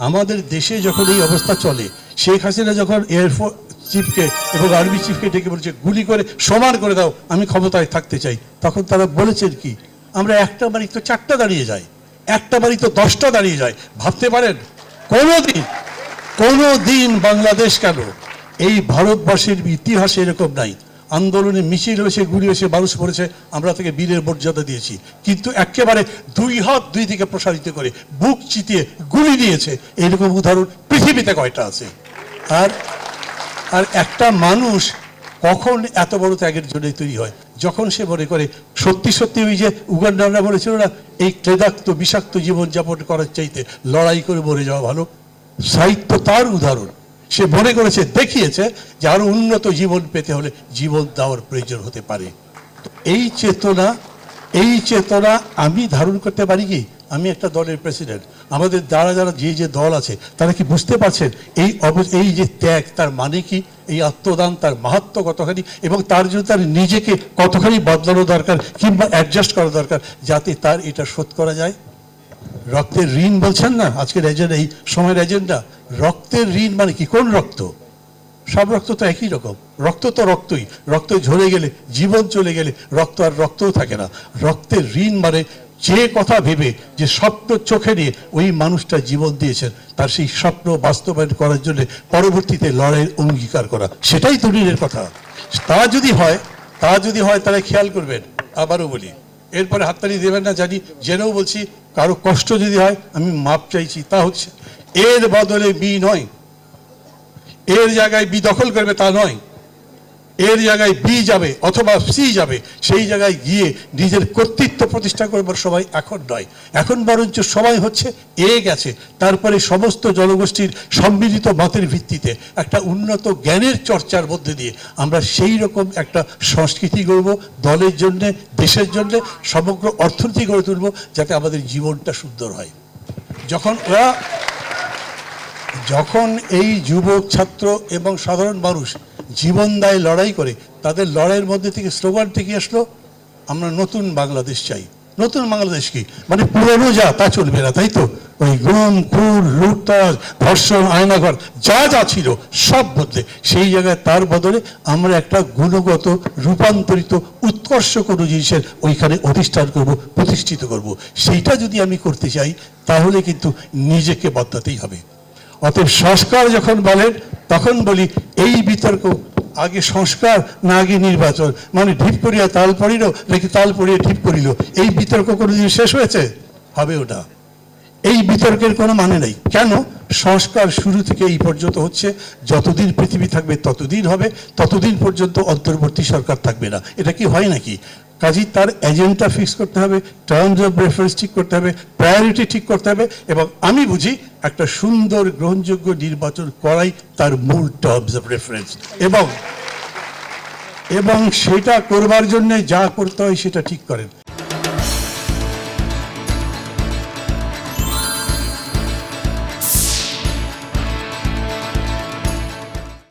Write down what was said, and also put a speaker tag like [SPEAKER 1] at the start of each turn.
[SPEAKER 1] আমাদের দেশে যখন এই অবস্থা চলে, শেখ হাসিনা যখন এয়ারফোর্স চিফকে এবং আর্মি চিফকে ডেকে বলছে, গুলি করে, সমান করে দাও, আমি ক্ষমতায় থাকতে চাই। তখন তারা বলেছেন কি, আমরা একটা বাড়ি তো চারটা দাঁড়িয়ে যাই একটা বাড়ি তো দশটা দাঁড়িয়ে যায়। ভাবতে পারেন কোনো দিন কোনো দিন বাংলাদেশ কেন এই ভারতবর্ষের ইতিহাসে এরকম নাই। আন্দোলনে মিছিল হয়েছে গুলি হয়েছে মানুষ পড়েছে, আমরা তাকে বীরের মর্যাদা দিয়েছি। কিন্তু একেবারে দুই হাত দুই দিকে প্রসারিত করে বুক চিতিয়ে গুলি দিয়েছে এরকম উদাহরণ পৃথিবীতে কয়টা আছে? আর আর একটা মানুষ কখন এত বড় ত্যাগের জন্যই তৈরি হয়? যখন সে মনে করে, সত্যি সত্যি ওই যে উগান্ডাররা বলেছিল না, এই ক্লেদাক্ত, বিষাক্ত জীবনযাপন করার চাইতে লড়াই করে মরে যাওয়া ভালো। সাহিত্য তার উদাহরণ। সে মনে করেছে, দেখিয়েছে যে আরও উন্নত জীবন পেতে হলে জীবন দেওয়ার প্রয়োজন হতে পারে। এই চেতনা এই চেতনা আমি ধারণ করতে পারি কি? আমি একটা দলের প্রেসিডেন্ট। আমাদের যারা যারা যে যে দল আছে, তারা কি বুঝতে পারছেন এই এই যে ত্যাগ, তার মানে কি? এই আত্মদান, তার মাহাত্ম কতখানি? এবং তার জন্য তার নিজেকে কতখানি বদলানো দরকার কিংবা অ্যাডজাস্ট করা দরকার যাতে তার এটা শোধ করা যায়? রক্তের ঋণ বলছেন না? আজকের এজেন্ডা এই সময়ের এজেন্ডা রক্তের ঋণ মানে কি? কোন রক্ত? সব রক্ত তো একই রকম। রক্ত তো রক্তই। রক্ত ঝরে গেলে, জীবন চলে গেলে রক্ত আর রক্তও থাকে না। রক্তের ঋণ মানে যে কথা ভেবে, যে স্বপ্ন চোখে নিয়ে ওই মানুষটা জীবন দিয়েছেন, তার সেই স্বপ্ন বাস্তবায়ন করার জন্য পরবর্তীতে লড়াইয়ের অঙ্গীকার করা। সেটাই তো ঋণের কথা। তা যদি হয়, তা যদি হয়, তাহলে খেয়াল করবেন। আবারও বলি এরপরে হাততালি দেবেন না, জানি জেনেও বলছি, কারও কষ্ট যদি হয়, আমি মাপ চাইছি, তা হচ্ছে, এর বদলে বি নয়। এর জায়গায় বি দখল করবে, তা নয়। এর জায়গায় বি যাবে অথবা সি যাবে, সেই জায়গায় গিয়ে নিজের কর্তৃত্ব প্রতিষ্ঠা করবার সময় এখন নয়। এখন বরঞ্চ সবাই হচ্ছে, এ গেছে। তারপরে সমস্ত জনগোষ্ঠীর সম্মিলিত মতের ভিত্তিতে একটা উন্নত জ্ঞানের চর্চার মধ্যে দিয়ে আমরা সেই রকম একটা সংস্কৃতি গড়ব, দলের জন্য, দেশের জন্য, সমগ্র অর্থনীতি গড়ে তুলব, যাতে আমাদের জীবনটা সুন্দর হয়। যখন ওরা, যখন এই যুবক, ছাত্র এবং সাধারণ মানুষ জীবন দায় লড়াই করে, তাদের লড়াইয়ের মধ্যে থেকে স্লোগান থেকে আসলো, আমরা নতুন বাংলাদেশ চাই। নতুন বাংলাদেশ কি? মানে পুরনো যা, তা চলবে না, তাই তো? ওই গুম, খুন, লুটতাজ, ধর্ষণ, আয়নাঘর, যা যা ছিল, সব বদলে। সেই জায়গায় তার বদলে আমরা একটা গুণগত, রূপান্তরিত, উৎকর্ষ কোনো জিনিসের ওইখানে অধিষ্ঠান করব, প্রতিষ্ঠিত করব। সেইটা যদি আমি করতে চাই, তাহলে কিন্তু নিজেকে বদলাতেই হবে। অতএব সংস্কার যখন বলেন তখন বলি, এই বিতর্ক, আগে সংস্কার, না আগে নির্বাচন। মানে ঢিপ করিয়া তাল পড়িল, নাকি তাল পড়িয়া ঢিপ করিল? এই বিতর্ক কোনোদিন শেষ হয়েছে? হবে ওটা। এই বিতর্কের কোনো মানে নেই। কেন? সংস্কার শুরু থেকে এই পর্যন্ত হচ্ছে, যতদিন পৃথিবী থাকবে ততদিন হবে, ততদিন পর্যন্ত অন্তর্বর্তী সরকার থাকবে না। এটা কি হয় নাকি? কাজেই তার এজেন্ডা ফিক্স করতে হবে টার্মস অফ রেফারেন্স ঠিক করতে হবে প্রায়োরিটি ঠিক করতে হবে এবং আমি বুঝি একটা সুন্দর গ্রহণযোগ্য নির্বাচন করাই তার মূল টার্মস অফ রেফারেন্স এবং এবং সেটা করবার জন্য যা করতে হয় সেটা ঠিক করেন।